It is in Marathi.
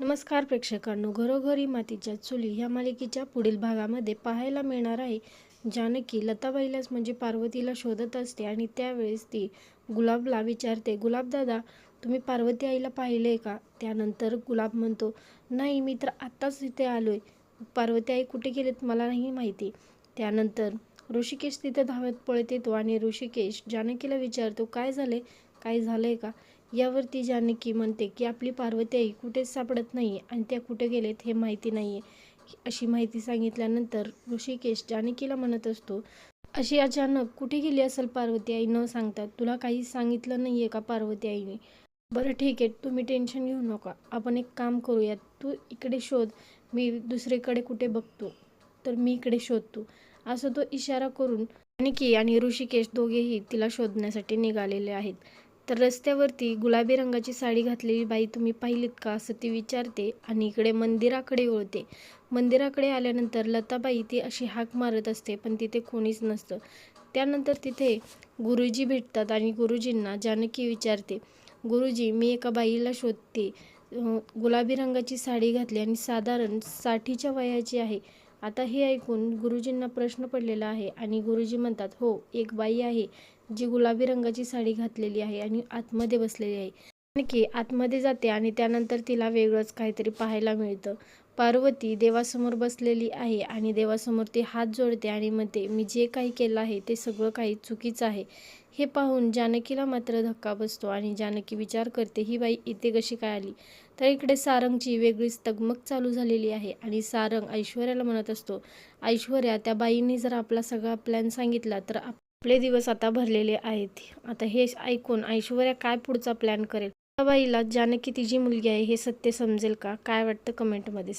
नमस्कार प्रेक्षकांनो घरोघरी मातीच्या चुली ह्या मालिकेच्या पुढील भागामध्ये पाहायला मिळणार आहे. जानकी लताबाईलाच म्हणजे पार्वतीला शोधत असते आणि त्यावेळेस ती गुलाबला विचारते गुलाबदादा तुम्ही पार्वती आईला पाहिले का? त्यानंतर गुलाब म्हणतो नाही मी तर आत्ताच इथे आहे पार्वती आई कुठे गेलेत मला नाही माहिती. त्यानंतर ऋषिकेश तिथे धावत पळत येतो आणि ऋषिकेश जानकीला विचारतो काय झाले काय झालं आहे का? यावरती जानकी म्हणते की आपली पार्वती आई कुठेच सापडत नाही आणि त्या कुठे गेलेत हे माहिती नाही आहे अशी माहिती सांगितल्यानंतर ऋषिकेश जानकीला म्हणत असतो अशी अचानक कुठे गेली असेल पार्वती आई? न सांगता तुला काही सांगितलं नाही आहे का पार्वती आईने? बरं ठीक आहे. तुम्ही टेन्शन घेऊ नका. आपण एक काम करूयात. तू इकडे शोध. मी दुसरीकडे कुठे बघतो तर मी इकडे शोधतो. असं तो इशारा करून जानकी आणि ऋषिकेश दोघेही तिला शोधण्यासाठी निघालेले आहेत. तर रस्त्यावरती गुलाबी रंगाची साडी घातलेली बाई तुम्ही पाहिलीत का असं ती विचारते आणि इकडे मंदिराकडे वळते मंदिराकडे आल्यानंतर लताबाई ती अशी हाक मारत असते पण तिथे कोणीच नसतं. त्यानंतर तिथे गुरुजी भेटतात आणि गुरुजींना जानकी विचारते गुरुजी मी एका बाईला शोधते. गुलाबी रंगाची साडी घातली आणि साधारण साठीच्या वयाची आहे. आता हे ऐकून गुरुजींना प्रश्न पडलेला आहे आणि गुरुजी म्हणतात हो एक बाई आहे. जी गुलाबी रंगाची साडी घातलेली आहे आणि आतमध्ये बसलेली आहे. आणखी आतमध्ये जाते आणि त्यानंतर तिला वेगळंच काहीतरी पाहायला मिळतं. पार्वती देवासमोर बसलेली आहे आणि देवासमोर ती हात जोडते आणि म्हणते मी जे काही केलं आहे ते सगळं काही चुकीचं आहे हे पाहून जानकीला मात्र धक्का बसतो आणि जानकी विचार करते ही बाई इथे कशी काय आली तर इकडे सारंगची वेगळीच तगमग चालू झालेली आहे आणि सारंग ऐश्वर्याला म्हणत असतो ऐश्वर्या त्या बाईंनी जर आपला सगळा प्लॅन सांगितला तर आपले दिवस आता भरलेले आहेत. आता हे ऐकून ऐश्वर्या काय पुढचा प्लॅन करेल? बाईला जानकी तिची मुलगी आहे हे सत्य समजेल का? काय वाटतं कमेंटमध्ये